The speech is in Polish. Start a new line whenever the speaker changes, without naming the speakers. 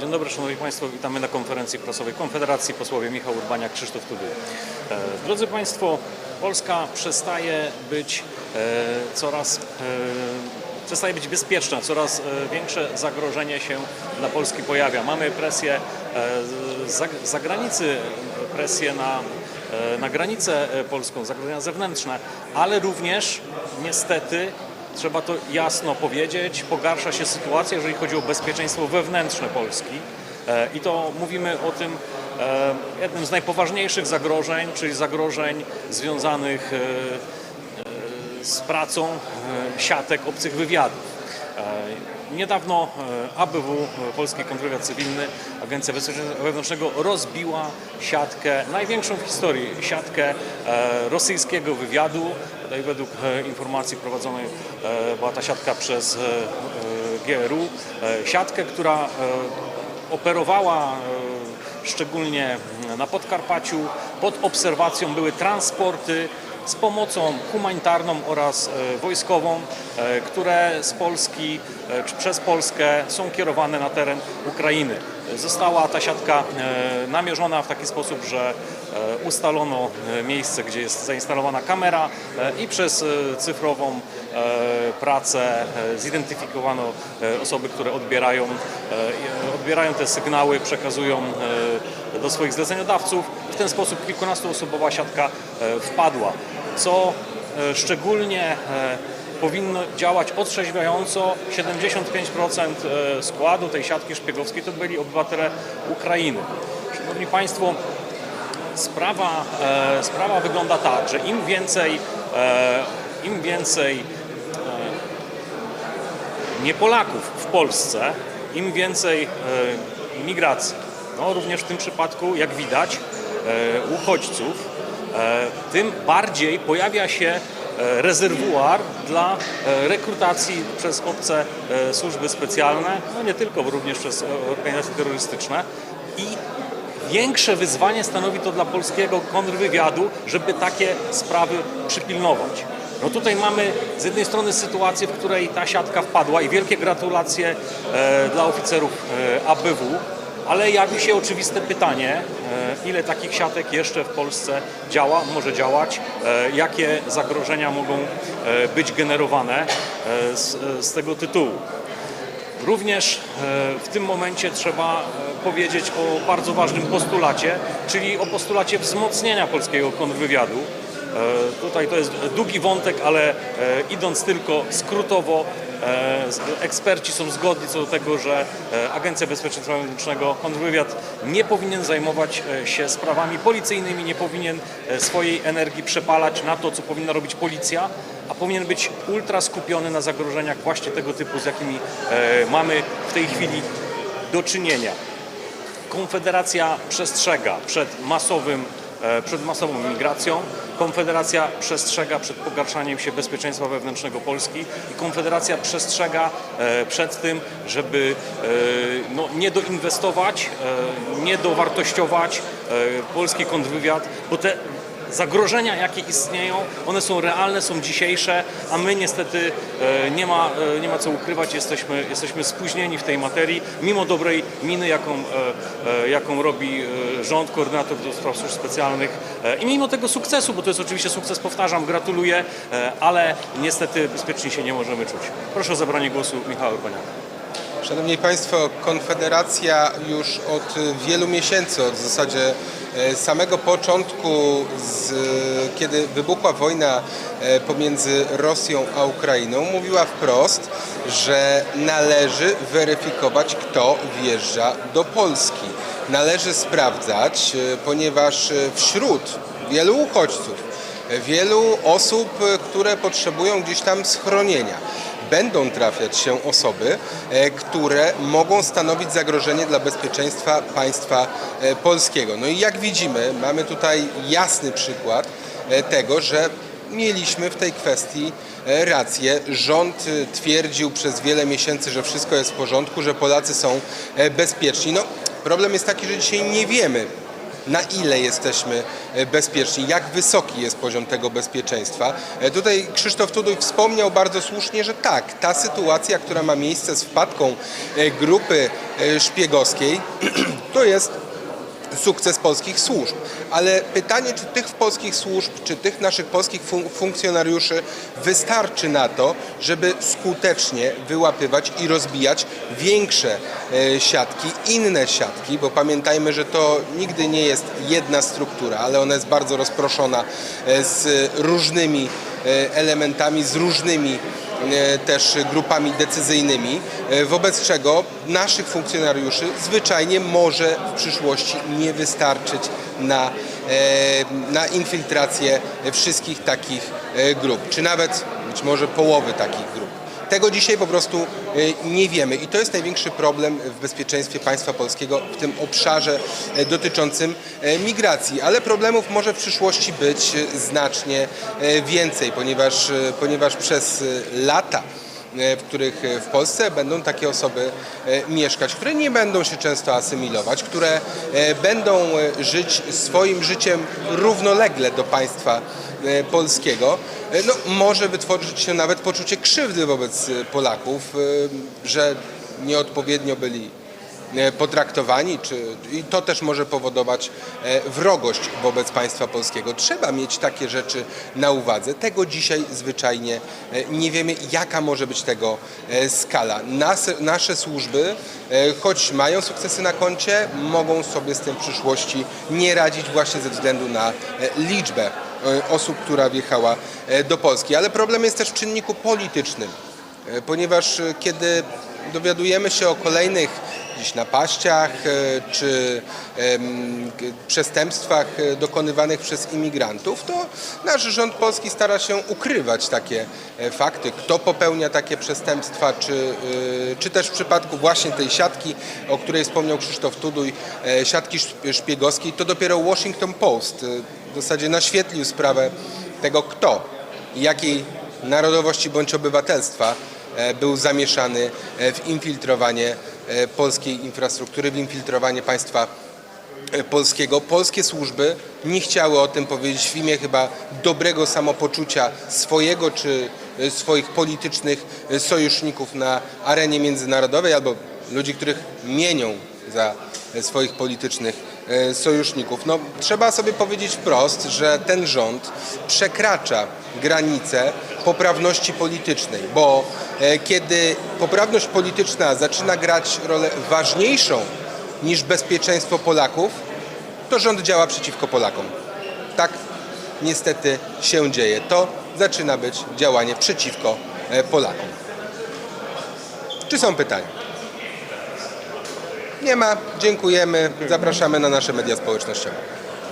Dzień dobry Szanowni Państwo, witamy na konferencji prasowej Konfederacji posłowie Michał Urbaniak, Krzysztof Tuduj. E, Drodzy Państwo, Polska przestaje być e, coraz e, przestaje być bezpieczna, coraz większe zagrożenie się dla Polski pojawia. Mamy presję z zag- z zagranicy, presję na, na granicę polską, zagrożenia zewnętrzne, ale również niestety trzeba to jasno powiedzieć, pogarsza się sytuacja, jeżeli chodzi o bezpieczeństwo wewnętrzne Polski. E, I to mówimy o tym e, jednym z najpoważniejszych zagrożeń, czyli zagrożeń związanych e, z pracą siatek obcych wywiadów. Niedawno e, ABW, e, Polski Kontrwywiad Cywilny, Agencja Wewnętrznego rozbiła siatkę, największą w historii, siatkę e, rosyjskiego wywiadu. Tutaj według informacji prowadzonej była ta siatka przez GRU. Siatkę, która operowała szczególnie na Podkarpaciu. Pod obserwacją były transporty z pomocą humanitarną oraz e, wojskową, e, które z Polski e, czy przez Polskę są kierowane na teren Ukrainy. Została ta siatka namierzona w taki sposób, że ustalono miejsce, gdzie jest zainstalowana kamera i przez cyfrową pracę zidentyfikowano osoby, które odbierają, odbierają te sygnały, przekazują do swoich zleceniodawców. W ten sposób kilkunastoosobowa siatka e, wpadła, co e, szczególnie e, powinno działać otrzeźwiająco. 75% e, składu tej siatki szpiegowskiej to byli obywatele Ukrainy. Szanowni Państwo, sprawa, sprawa wygląda tak, że im więcej, im więcej nie Polaków w Polsce, im więcej imigracji, no również w tym przypadku, jak widać, e, uchodźców, e, tym bardziej pojawia się e, rezerwuar dla rekrutacji przez obce służby specjalne, no nie tylko, bo również przez organizacje terrorystyczne i Większe wyzwanie stanowi to dla polskiego kontrwywiadu, żeby takie sprawy przypilnować. No tutaj mamy z jednej strony sytuację, w której ta siatka wpadła i wielkie gratulacje dla oficerów ABW, ale jawi się oczywiste pytanie, e, ile takich siatek jeszcze w Polsce działa, może działać, e, jakie zagrożenia mogą e, być generowane z, z tego tytułu. Również w tym momencie trzeba powiedzieć o bardzo ważnym postulacie, czyli o postulacie wzmocnienia polskiego kontrwywiadu. E, Tutaj to jest długi wątek, ale e, idąc tylko skrótowo, e, eksperci są zgodni co do tego, że Agencja Bezpieczeństwa Wewnętrznego, kontrwywiad nie powinien zajmować się sprawami policyjnymi, nie powinien swojej energii przepalać na to, co powinna robić policja, a powinien być ultra skupiony na zagrożeniach właśnie tego typu, z jakimi mamy w tej chwili do czynienia. Konfederacja przestrzega przed masowym, przed masową migracją. Konfederacja przestrzega przed pogarszaniem się bezpieczeństwa wewnętrznego Polski i Konfederacja przestrzega e, przed tym, żeby e, no, nie doinwestować, e, nie dowartościować e, polski kontrwywiad, bo te zagrożenia, jakie istnieją, one są realne, są dzisiejsze, a my niestety e, nie ma, e, nie ma co ukrywać, jesteśmy, jesteśmy spóźnieni w tej materii, mimo dobrej miny, jaką, e, jaką robi rząd, koordynator do spraw służb specjalnych i mimo tego sukcesu, bo to jest oczywiście sukces, powtarzam, gratuluję, ale niestety bezpiecznie się nie możemy czuć. Proszę o zabranie głosu Michała Urbaniaka.
Szanowni Państwo, Konfederacja już od wielu miesięcy, od w zasadzie e, samego początku, z, kiedy wybuchła wojna e, pomiędzy Rosją a Ukrainą, mówiła wprost, że należy weryfikować, kto wjeżdża do Polski. Należy sprawdzać, e, ponieważ wśród wielu uchodźców, wielu osób, które potrzebują gdzieś tam schronienia, będą trafiać się osoby, e, które mogą stanowić zagrożenie dla bezpieczeństwa państwa e, polskiego. No i jak widzimy, mamy tutaj jasny przykład e, tego, że mieliśmy w tej kwestii rację. Rząd twierdził przez wiele miesięcy, że wszystko jest w porządku, że Polacy są bezpieczni. No, problem jest taki, że dzisiaj nie wiemy, na ile jesteśmy e, bezpieczni, jak wysoki jest poziom tego bezpieczeństwa. E, Tutaj Krzysztof Tuduj wspomniał bardzo słusznie, że tak, ta sytuacja, która ma miejsce z wpadką e, grupy szpiegowskiej, to jest sukces polskich służb. Ale pytanie, czy tych polskich służb, czy tych naszych polskich fun- funkcjonariuszy wystarczy na to, żeby skutecznie wyłapywać i rozbijać większe e, siatki, inne siatki, bo pamiętajmy, że to nigdy nie jest jedna struktura, ale ona jest bardzo rozproszona e, z różnymi e, elementami, z różnymi też grupami decyzyjnymi, e, wobec czego naszych funkcjonariuszy zwyczajnie może w przyszłości nie wystarczyć na, e, na infiltrację wszystkich takich e, grup, czy nawet być może połowy takich grup. Tego dzisiaj po prostu e, nie wiemy. I to jest największy problem w bezpieczeństwie państwa polskiego w tym obszarze e, dotyczącym e, migracji, ale problemów może w przyszłości być e, znacznie więcej, ponieważ, ponieważ przez lata w których e, w Polsce będą takie osoby e, mieszkać, które nie będą się często asymilować, które e, będą e, żyć swoim życiem równolegle do państwa e, polskiego, e, no, może wytworzyć się nawet poczucie krzywdy wobec e, Polaków, e, że nieodpowiednio byli e, potraktowani, czy, i to też może powodować e, wrogość wobec państwa polskiego. Trzeba mieć takie rzeczy na uwadze. Tego dzisiaj zwyczajnie e, nie wiemy, jaka może być tego e, skala. Nas, nasze służby, e, choć mają sukcesy na koncie, mogą sobie z tym w przyszłości nie radzić właśnie ze względu na e, liczbę e, osób, która wjechała e, do Polski. Ale problem jest też w czynniku politycznym. E, ponieważ e, kiedy dowiadujemy się o kolejnych gdzieś napaściach e, czy przestępstwach e, dokonywanych przez imigrantów, to nasz rząd polski stara się ukrywać takie e, fakty, kto popełnia takie przestępstwa, czy, czy też w przypadku właśnie tej siatki, o której wspomniał Krzysztof Tuduj, siatki szp- szpiegowskiej, to dopiero Washington Post w zasadzie naświetlił sprawę tego, kto i jakiej narodowości bądź obywatelstwa był zamieszany w infiltrowanie polskiej infrastruktury, w infiltrowanie państwa e, polskiego. Polskie służby nie chciały o tym powiedzieć w imię chyba dobrego samopoczucia swojego czy e, swoich politycznych e, sojuszników na arenie międzynarodowej albo ludzi, których mienią za e, swoich politycznych e, sojuszników. No, trzeba sobie powiedzieć wprost, że ten rząd przekracza granice poprawności politycznej, bo e, kiedy poprawność polityczna zaczyna grać rolę ważniejszą niż bezpieczeństwo Polaków, to rząd działa przeciwko Polakom. Tak niestety się dzieje. To zaczyna być działanie przeciwko e, Polakom. Czy są pytania? Nie ma. Dziękujemy. Zapraszamy na nasze media społecznościowe.